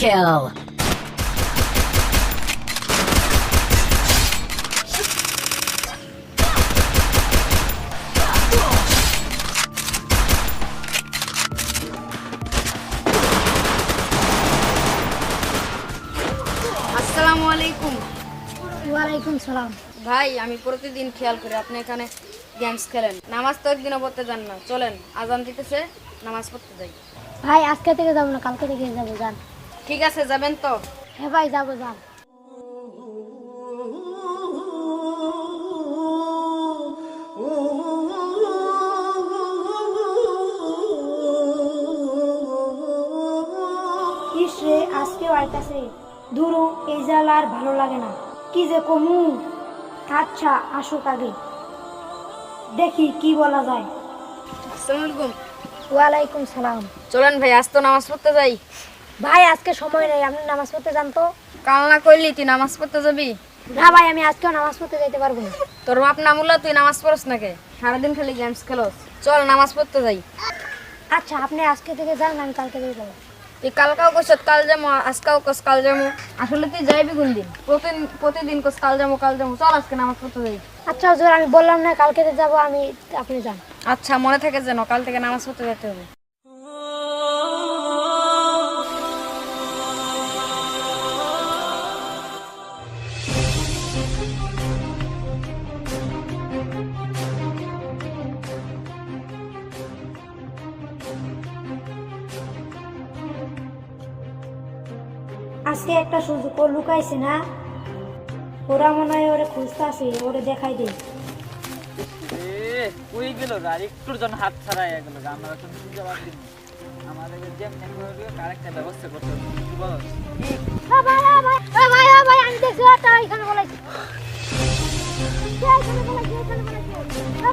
kill. আসসালামু আলাইকুম। ওয়ালাইকুম সালাম। ভাই আমি প্রতিদিন খেয়াল করি আপনি এখানে গেমস খেলেন। নামাজ তো একদিনও পড়তে যান না। চলেন আজান দিতেছে নামাজ পড়তে যাই। ভাই আজকে থেকে যাব না কালকে থেকে যাব যান। ঠিক আছে যাবেন তো। হ্যাঁ ভাই যাব যান ইস রে আজকেও আইতাছে। ধরো এই জাল আর ভালো লাগে না। কি যে কমু। আচ্ছা আসুক আগে। দেখি কি বলা যায়। আসসালামু আলাইকুম। ওয়ালাইকুম সালাম। চলেন ভাই আজ তো নামাজ পড়তে যাই। ভাই আজকে সময় নেই আপনি নামাজ পড়তে যান তো। কাল না করলি তুই নামাজ পড়তে যাবি? না ভাই আমি আজকেও নামাজ পড়তে যাইতে পারব না। তোর বাপ নামুল্লা তুই নামাজ পড়স নাকি সারাদিন খালি গেমস খেলোস। চল নামাজ পড়তে যাই। আচ্ছা আপনি আজকে থেকে যান আমি কালকে থেকে যাব। তুই কালকাও কস কাল যাব আজকাও কস কাল যাব আসলে তুই যাইবি কোন দিন? প্রতিদিন প্রতিদিন কস কাল যাব কাল যাব চল আজকে নামাজ পড়তে যাই। আচ্ছা হুজুর আমি বললাম না কালকে যাব আমি আপনি যান। আচ্ছা মনে থাকে যেন কাল থেকে নামাজ পড়তে যেতে হবে। আজকে একটা সুযোগ ও লুকাইছে না। ওরা মনে হয় ওরে খুঁজতে আসে ওরে দেখাই দে। এ ওই গেল আর একটুর জন্য হাত ছাড়াই গেল আমরা এখন কি জবাব আমাদের যেমনি আরেকটা ব্যবস্থা করতে হবে। কি বল? ভাই ভাই ভাই ভাই আমি দেখছি ওটা এখানে বলাইছি এখানে বলাইছি এখানে বলাইছি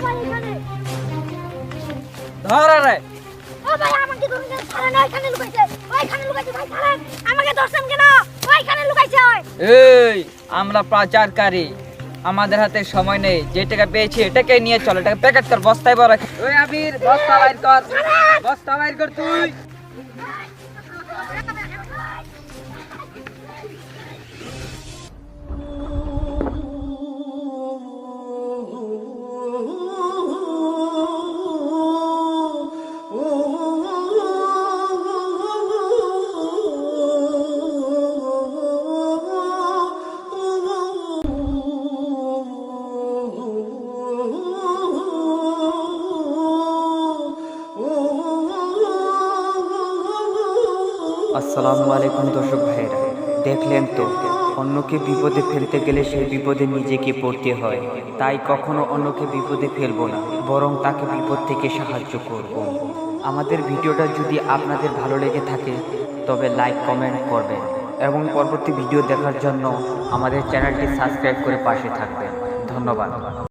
ভাই এখানে। ধর রে আমাকে ছাড়েন ওইখানে লুকাইছে। আমাকে ধরছেন কেন? ওইখানে লুকাইছে এই আমরা পাচারকারী। আমাদের হাতে সময় নেই। যে টাকা পেয়েছি এটাকে নিয়ে চলো। এটাকে প্যাকেট কর বস্তায় বড় ওই আবির বস্তা বাইর কর। বস্তা বাইর কর তুই। আসসালামু আলাইকুম দর্শক ভাইরা দেখলেন তো, অন্যকে বিপদে ফেলতে গেলে সেই বিপদে নিজেকে পড়তে হয়। তাই কখনো অন্যকে বিপদে ফেলব না, বরং তাকে বিপদ থেকে সাহায্য করব। আমাদের ভিডিওটা যদি আপনাদের ভালো লেগে থাকে, তবে লাইক, কমেন্ট করবেন এবং পরবর্তী ভিডিও দেখার জন্য আমাদের চ্যানেলটি সাবস্ক্রাইব করে পাশে থাকবেন। ধন্যবাদ।